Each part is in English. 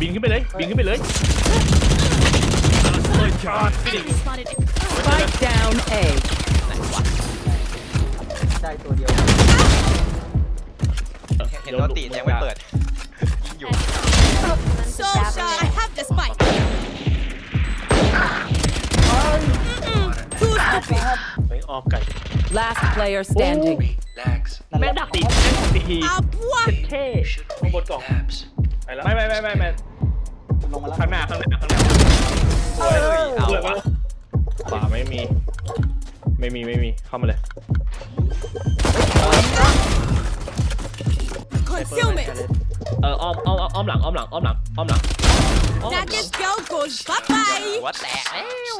บินขึ้นไปเลย บินขึ้นไปเลย Enemy spotted. Spike down A. ได้ตัวเดียว เห็นโนติยังไม่เปิดยิงอยู่ So shy. I have the spike. Too stupid. ไปออมไก่ Last player standing. Relax. แม่งดักตีแม่งดักตีที Ah, boy. เท่ Should ข้างบนกล่อง Labs. ไปแล้วไม่ไม่ไม่ไม่ไม่ ไม่มีไม่มีเข้ามาเลย Concealment. เอออ้อมอ้อมอ้อมหลังอ้อมหลังอ้อมหลังอ้อมหลังอ้อมหลัง That this girl goes bye bye. หัวแตกแล้ว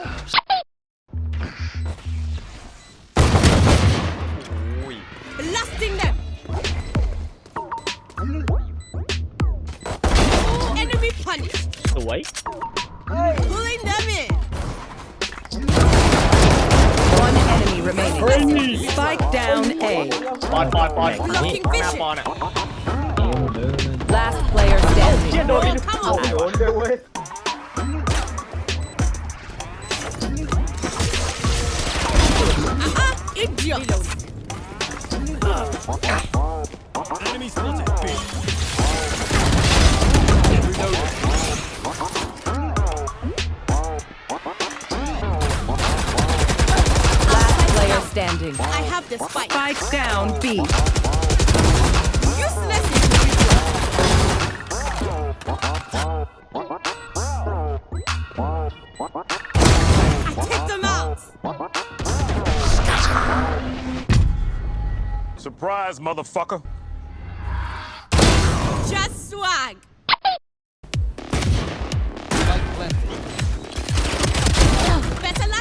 อุ้ย Blasting them. Enemy punished. สวย Pulling them in. enemy remaining. Spike down A. ปอนปอนปอน Blocking ข้างหน้า vision. ปอนอ่ะ Last player เชี่ย standing. โดน Oh, come on. โดนด้วยเว้ย Uh-uh. Idiot. Last Standing. I have the spike. Spike down B. Useless. I take them out. Surprise, motherfucker. Just swag. Better luck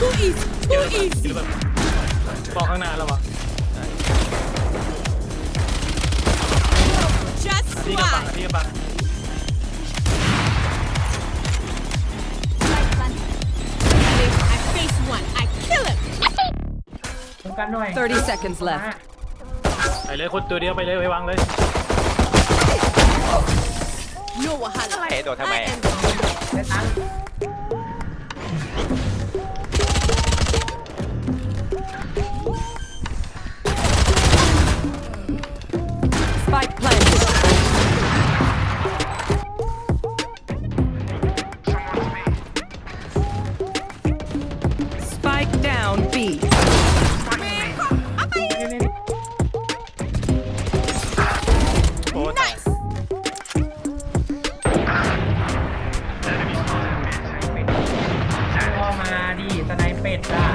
Too easy. Too easy. ปอนข้างหน้าแล้ววะ Just ที่กระปัง swag. ที่กระปัง If I face one, I kill him. 30 seconds left. ไปเลยคนตัวเดียวไปเลยไปวางเลย No wahala. ไอ้โดดทำไม I อะ am Spike down B. โอ้ตาย nice. ก็มาดิสไนเป็ดอะ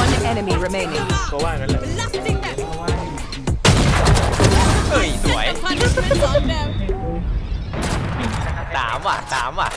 One enemy remaining. ก็ว่างั้นแหละ Blasting them. เฮ้ย สวย Set the punishment on them. สามว่ะสามว่ะ